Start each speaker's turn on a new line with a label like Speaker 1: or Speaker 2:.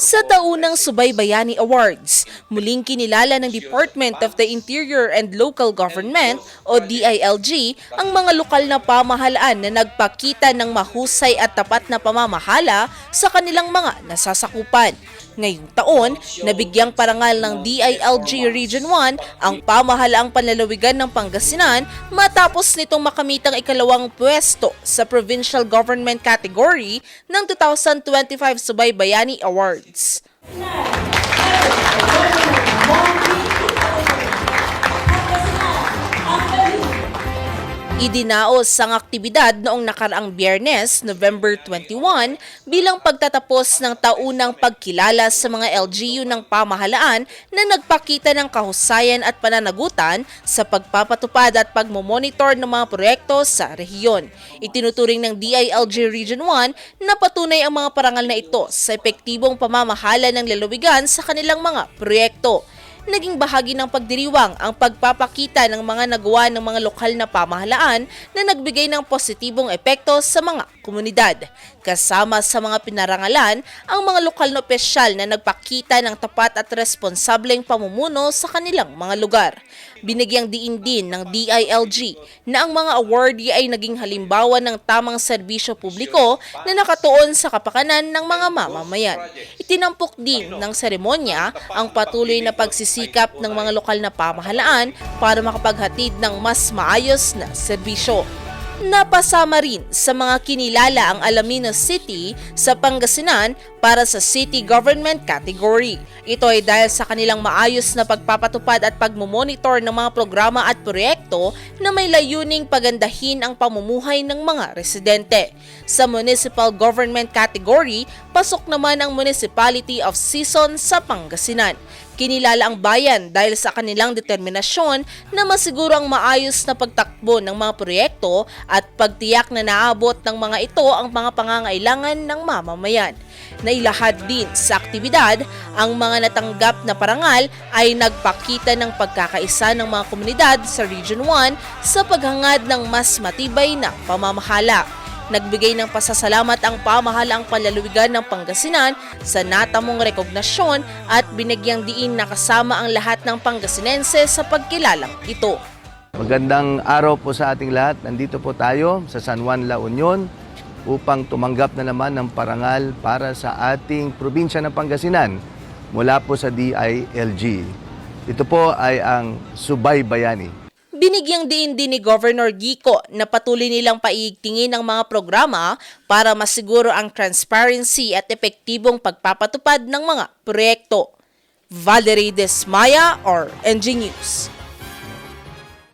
Speaker 1: Sa taunang Subaybayani Awards, muling kinilala ng Department of the Interior and Local Government o DILG ang mga lokal na pamahalaan na nagpakita ng mahusay at tapat na pamamahala sa kanilang mga nasasakupan. Ngayong taon, nabigyang parangal ng DILG Region 1 ang pamahalaang panlalawigan ng Pangasinan matapos nitong makamit ang ikalawang pwesto sa Provincial Government category ng 2025 Subaybayani Awards. Idinaos ang aktibidad noong nakaraang biyernes, November 21, bilang pagtatapos ng taunang pagkilala sa mga LGU ng pamahalaan na nagpakita ng kahusayan at pananagutan sa pagpapatupad at pagmomonitor ng mga proyekto sa rehiyon. Itinuturing ng DILG Region 1 na patunay ang mga parangal na ito sa epektibong pamamahala ng lalawigan sa kanilang mga proyekto naging bahagi ng pagdiriwang ang pagpapakita ng mga nagawa ng mga lokal na pamahalaan na nagbigay ng positibong epekto sa mga komunidad. Kasama sa mga pinarangalan ang mga lokal na opisyal na nagpakita ng tapat at responsableng pamumuno sa kanilang mga lugar. Binigyang diin din ng DILG na ang mga awardee ay naging halimbawa ng tamang serbisyo publiko na nakatuon sa kapakanan ng mga mamamayan. Itinampok din ng seremonya ang patuloy na pagsisikap ng mga lokal na pamahalaan para makapaghatid ng mas maayos na serbisyo. Napasama rin sa mga kinilala ang Alaminos City sa Pangasinan para sa City Government category. Ito ay dahil sa kanilang maayos na pagpapatupad at pagmumonitor ng mga programa at proyekto na may layuning pagandahin ang pamumuhay ng mga residente. Sa Municipal Government category, pasok naman ang Municipality of Sison sa Pangasinan. Kinilala ang bayan dahil sa kanilang determinasyon na masiguro ang maayos na pagtakbo ng mga proyekto at pagtiyak na naabot ng mga ito ang mga pangangailangan ng mamamayan. Nailahad din sa aktibidad, ang mga natanggap na parangal ay nagpakita ng pagkakaisa ng mga komunidad sa Region 1 sa paghangad ng mas matibay na pamamahala. Nagbigay ng pasasalamat ang pamahalaang panlalawigan ng Pangasinan sa natamong rekognasyon at binigyang diin na kasama ang lahat ng Pangasinense sa pagkilalang ito.
Speaker 2: Magandang araw po sa ating lahat. Nandito po tayo sa San Juan La Union upang tumanggap na naman ng parangal para sa ating probinsya ng Pangasinan mula po sa DILG. Ito po ay ang Subay Bayani.
Speaker 1: Binigyang diin din ni Governor Gico na patuloy nilang paigtingin ang mga programa para masiguro ang transparency at epektibong pagpapatupad ng mga proyekto. Valerie Desmaya or NG News.